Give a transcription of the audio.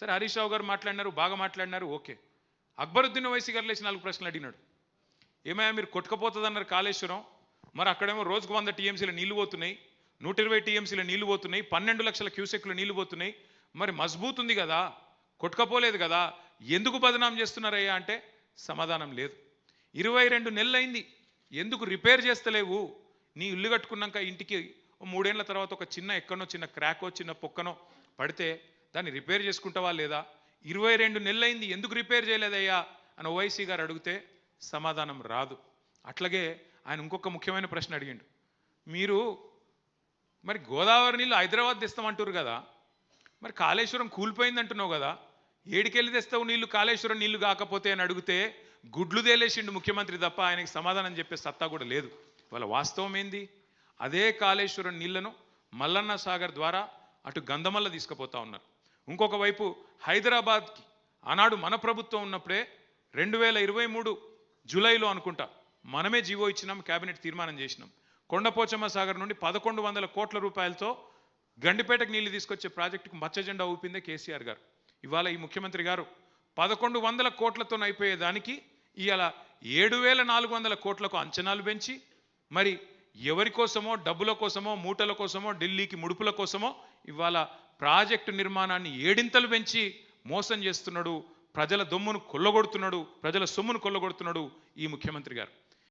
సరే హరీష్ రావు గారు మాట్లాడినారు బాగా మాట్లాడినారు ఓకే. అక్బరుద్దీన్ వైసీ గారు లేచి నాలుగు ప్రశ్నలు అడిగినాడు. ఏమయ్యా మీరు కొట్టుకపోతుందన్నారు కాళేశ్వరం మరి అక్కడేమో రోజుకు వంద టీఎంసీల నీళ్ళు పోతున్నాయి నూట ఇరవై టీఎంసీల నీళ్ళు పోతున్నాయి పన్నెండు లక్షల క్యూసెక్లు నీళ్ళు పోతున్నాయి మరి మజ్బూత్ ఉంది కదా కొట్టుకపోలేదు కదా ఎందుకు బదనాం చేస్తున్నారయ్యా అంటే సమాధానం లేదు. ఇరవై రెండు నెలలైంది ఎందుకు రిపేర్ చేస్తలేవు? నీ ఇల్లు కట్టుకున్నాక ఇంటికి మూడేళ్ళ తర్వాత ఒక చిన్న ఎక్కనో చిన్న క్రాకో చిన్న పొక్కనో పడితే దాన్ని రిపేర్ చేసుకుంటావా లేదా? ఇరవై రెండు నెలలైంది ఎందుకు రిపేర్ చేయలేదయ్యా? అని ఓవైసీ గారు అడిగితే సమాధానం రాదు. అట్లాగే ఆయన ఇంకొక ముఖ్యమైన ప్రశ్న అడిగిండు. మీరు మరి గోదావరి నీళ్ళు హైదరాబాద్ తెస్తామంటారు కదా. మరి కాళేశ్వరం కూలిపోయింది అంటున్నావు కదా. ఏడికెళ్ళి తెస్తావు నీళ్ళు కాళేశ్వరం నీళ్ళు కాకపోతే అని అడిగితే గుడ్లు తేలేసిండు ముఖ్యమంత్రి తప్ప ఆయనకి సమాధానం చెప్పే సత్తా కూడా లేదు. వాళ్ళ వాస్తవం ఏంది? అదే కాళేశ్వరం నీళ్ళను మల్లన్న సాగర్ ద్వారా అటు గంధమల్ల తీసుకుపోతా ఉన్నారు. ఇంకొక వైపు హైదరాబాద్కి ఆనాడు మన ప్రభుత్వం ఉన్నప్పుడే రెండు వేల ఇరవై మూడు జూలైలో అనుకుంటా మనమే జీవో ఇచ్చినాం కేబినెట్ తీర్మానం చేసినాం. కొండపోచమ్మ సాగర్ నుండి పదకొండు వందల కోట్ల రూపాయలతో గండిపేటకు నీళ్ళు తీసుకొచ్చే ప్రాజెక్టుకు మచ్చ జెండా ఊపిందే కేసీఆర్ గారు. ఇవాళ ఈ ముఖ్యమంత్రి గారు పదకొండు వందల కోట్లతో అయిపోయేదానికి ఇవాళ ఏడు వేల నాలుగు వందల కోట్లకు అంచనాలు పెంచి మరి ఎవరి కోసమో డబ్బుల కోసమో మూటల కోసమో ఢిల్లీకి ముడుపుల కోసమో ఇవాళ ప్రాజెక్టు నిర్మాణాన్ని ఏడింతలు పెంచి మోసం చేస్తున్నాడు ప్రజల దొమ్మును కొల్లగొడుతున్నాడు ప్రజల సొమ్మును కొల్లగొడుతున్నాడు ఈ ముఖ్యమంత్రి గారు.